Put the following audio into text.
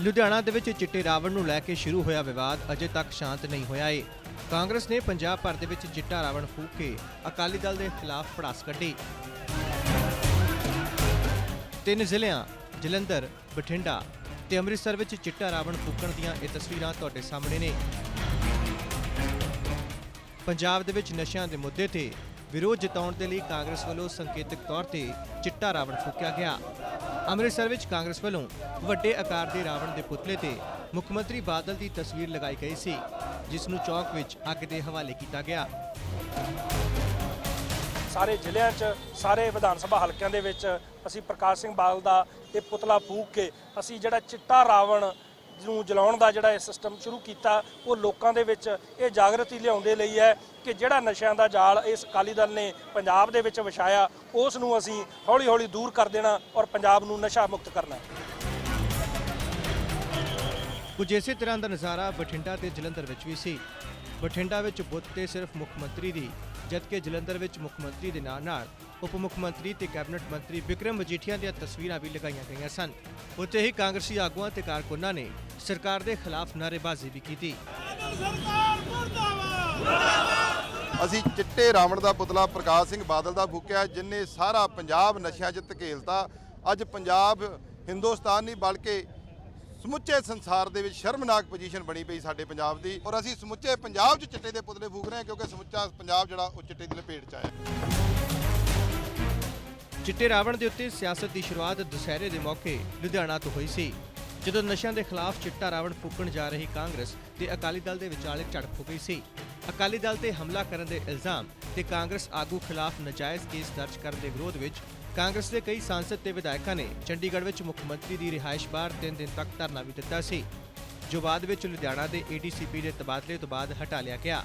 ਲੁਧਿਆਣਾ ਦੇ ਵਿੱਚ ਚਿੱਟੇ ਰਾਵਣ ਨੂੰ ਲੈ ਕੇ ਸ਼ੁਰੂ ਹੋਇਆ ਵਿਵਾਦ, ਅਜੇ ਤੱਕ ਸ਼ਾਂਤ ਨਹੀਂ ਹੋਇਆ ਏ ਕਾਂਗਰਸ ਨੇ ਪੰਜਾਬ ਭਰ ਦੇ ਵਿੱਚ ਚਿੱਟਾ ਰਾਵਣ ਫੂਕ ਕੇ ਅਕਾਲੀ ਦਲ ਦੇ ਖਿਲਾਫ ਪੜਾਸ ਕੱਢੀ। ਤਿੰਨ ਜ਼ਿਲ੍ਹਿਆਂ, ਜਲੰਧਰ, ਬਠਿੰਡਾ ਤੇ ਅੰਮ੍ਰਿਤਸਰ ਵਿੱਚ ਚਿੱਟਾ ਰਾਵਣ ਫੂਕਣ ਦੀਆਂ ਇਹ ਤਸਵੀਰਾਂ ਤੁਹਾਡੇ ਸਾਹਮਣੇ ਨੇ। ਪੰਜਾਬ ਦੇ ਵਿੱਚ ਨਸ਼ਿਆਂ ਦੇ ਮੁੱਦੇ ਤੇ ਵਿਰੋਧ ਜਤਾਉਣ ਦੇ ਲਈ ਕਾਂਗਰਸ ਵੱਲੋਂ ਸੰਕੇਤਕ ਤੌਰ ਤੇ ਚਿੱਟਾ ਰਾਵਣ ਫੂਕਿਆ ਗਿਆ। ਅੰਮ੍ਰਿਤਸਰ ਵਿੱਚ ਕਾਂਗਰਸ ਵੱਲੋਂ ਵੱਡੇ ਆਕਾਰ ਦੇ ਰਾਵਣ ਦੇ ਪੁਤਲੇ ਤੇ ਮੁੱਖ ਮੰਤਰੀ ਬਾਦਲ ਦੀ ਤਸਵੀਰ ਲਗਾਈ ਗਈ ਸੀ, ਜਿਸ ਨੂੰ ਚੌਕ ਵਿੱਚ ਅੱਗ ਦੇ ਹਵਾਲੇ ਕੀਤਾ ਗਿਆ। ਸਾਰੇ ਜ਼ਿਲ੍ਹਿਆਂ 'ਚ, ਸਾਰੇ ਵਿਧਾਨ ਸਭਾ ਹਲਕਿਆਂ ਦੇ ਵਿੱਚ ਅਸੀਂ ਪ੍ਰਕਾਸ਼ ਸਿੰਘ ਬਾਦਲ ਦਾ ਇਹ ਪੁਤਲਾ ਫੂਕ ਕੇ ਅਸੀਂ ਜਿਹੜਾ ਚਿੱਟਾ ਰਾਵਣ ਨੂੰ ਜਲਾਉਣ ਦਾ ਜਿਹੜਾ ਇਹ ਸਿਸਟਮ ਸ਼ੁਰੂ ਕੀਤਾ, ਉਹ ਲੋਕਾਂ ਦੇ ਵਿੱਚ ਇਹ ਜਾਗਰਤੀ ਲਿਆਉਣ ਦੇ ਲਈ ਹੈ ਕਿ ਜਿਹੜਾ ਨਸ਼ਿਆਂ ਦਾ ਜਾਲ ਇਸ ਅਕਾਲੀ ਦਲ ਨੇ ਪੰਜਾਬ ਦੇ ਵਿੱਚ ਵਿਛਾਇਆ, ਉਸ ਨੂੰ ਅਸੀਂ ਹੌਲੀ-ਹੌਲੀ ਦੂਰ ਕਰ ਦੇਣਾ ਔਰ ਪੰਜਾਬ ਨੂੰ ਨਸ਼ਾ ਮੁਕਤ ਕਰਨਾ ਕੁਝ ਇਸੇ ਤਰ੍ਹਾਂ ਦਾ ਨਜ਼ਾਰਾ ਬਠਿੰਡਾ ਤੇ ਜਲੰਧਰ ਵਿੱਚ ਵੀ ਸੀ। ਬਠਿੰਡਾ ਵਿੱਚ ਬੁੱਤ ਤੇ ਸਿਰਫ ਮੁੱਖ ਮੰਤਰੀ ਦੀ, ਜਦਕਿ ਜਲੰਧਰ ਵਿੱਚ ਮੁੱਖ ਮੰਤਰੀ ਦੇ ਨਾਲ ਨਾਲ ਉਪ ਮੁੱਖ ਮੰਤਰੀ ਤੇ ਕੈਬਨਿਟ ਮੰਤਰੀ ਵਿਕਰਮ ਮਜੀਠੀਆ ਦੀਆਂ ਤਸਵੀਰਾਂ ਵੀ ਲਗਾਈਆਂ ਗਈਆਂ ਸਨ। ਉੱਥੇ ਹੀ ਕਾਂਗਰਸੀ ਆਗੂਆਂ ਤੇ ਕਾਰਕੁਨਾਂ ਨੇ ਸਰਕਾਰ ਦੇ ਖਿਲਾਫ ਨਾਅਰੇਬਾਜ਼ੀ ਵੀ ਕੀਤੀ। ਅਸੀਂ ਚਿੱਟੇ ਰਾਵਣ ਦਾ ਪੁਤਲਾ ਪ੍ਰਕਾਸ਼ ਸਿੰਘ ਬਾਦਲ ਦਾ ਫੂਕਿਆ, ਜਿਨੇ ਸਾਰਾ ਪੰਜਾਬ ਨਸ਼ਿਆਂ 'ਚ ਧਕੇਲਤਾ। ਅੱਜ ਪੰਜਾਬ ਹਿੰਦੁਸਤਾਨ ਨਹੀਂ, ਬਲਕਿ ਸਮੁੱਚੇ ਸੰਸਾਰ ਦੇ ਵਿੱਚ ਸ਼ਰਮਨਾਕ ਪੋਜੀਸ਼ਨ ਬਣੀ ਪਈ ਸਾਡੇ ਪੰਜਾਬ ਦੀ ਔਰ ਅਸੀਂ ਸਮੁੱਚੇ ਪੰਜਾਬ 'ਚ ਚਿੱਟੇ ਦੇ ਪੁਤਲੇ ਫੂਕ ਰਹੇ ਹਾਂ ਕਿਉਂਕਿ ਸਮੁੱਚਾ ਪੰਜਾਬ ਜਿਹੜਾ ਉਹ ਚਿੱਟੇ ਦੀ ਲਪੇਟ 'ਚ ਆਇਆ। ਚਿੱਟੇ ਰਾਵਣ ਦੇ ਉੱਤੇ ਸਿਆਸਤ ਦੀ ਸ਼ੁਰੂਆਤ ਦੁਸਹਿਰੇ ਦੇ ਮੌਕੇ ਲੁਧਿਆਣਾ ਤੋਂ ਹੋਈ ਸੀ। ਜਦੋਂ ਨਸ਼ਿਆਂ ਦੇ ਖਿਲਾਫ ਚਿੱਟਾ ਰਾਵਣ ਫੂਕਣ ਜਾ ਰਹੀ ਕਾਂਗਰਸ ਤੇ ਅਕਾਲੀ ਦਲ ਦੇ ਵਿਚਾਲੇ ਝੜਪ ਹੋ ਗਈ ਸੀ। ਅਕਾਲੀ ਦਲ ਤੇ ਹਮਲਾ ਕਰਨ ਦੇ ਇਲਜ਼ਾਮ ਤੇ ਕਾਂਗਰਸ ਆਗੂ ਖਿਲਾਫ ਨਜਾਇਜ਼ ਕੇਸ ਦਰਜ ਕਰਨ ਦੇ ਵਿਰੋਧ ਵਿੱਚ ਕਾਂਗਰਸ ਦੇ ਕਈ ਸਾਂਸਦ ਤੇ ਵਿਧਾਇਕਾਂ ਨੇ ਚੰਡੀਗੜ੍ਹ ਵਿੱਚ ਮੁੱਖ ਮੰਤਰੀ ਦੀ ਰਿਹਾਇਸ਼ ਬਾਹਰ 3 ਦਿਨ ਤੱਕ ਧਰਨਾ ਵੀ ਦਿੱਤਾ ਸੀ। ਜੋ ਬਾਅਦ ਵਿੱਚ ਲੁਧਿਆਣਾ ਦੇ ਏਡੀਸੀਪੀ ਦੇ ਤਬਾਦਲੇ ਤੋਂ ਬਾਅਦ ਹਟਾ ਲਿਆ ਗਿਆ।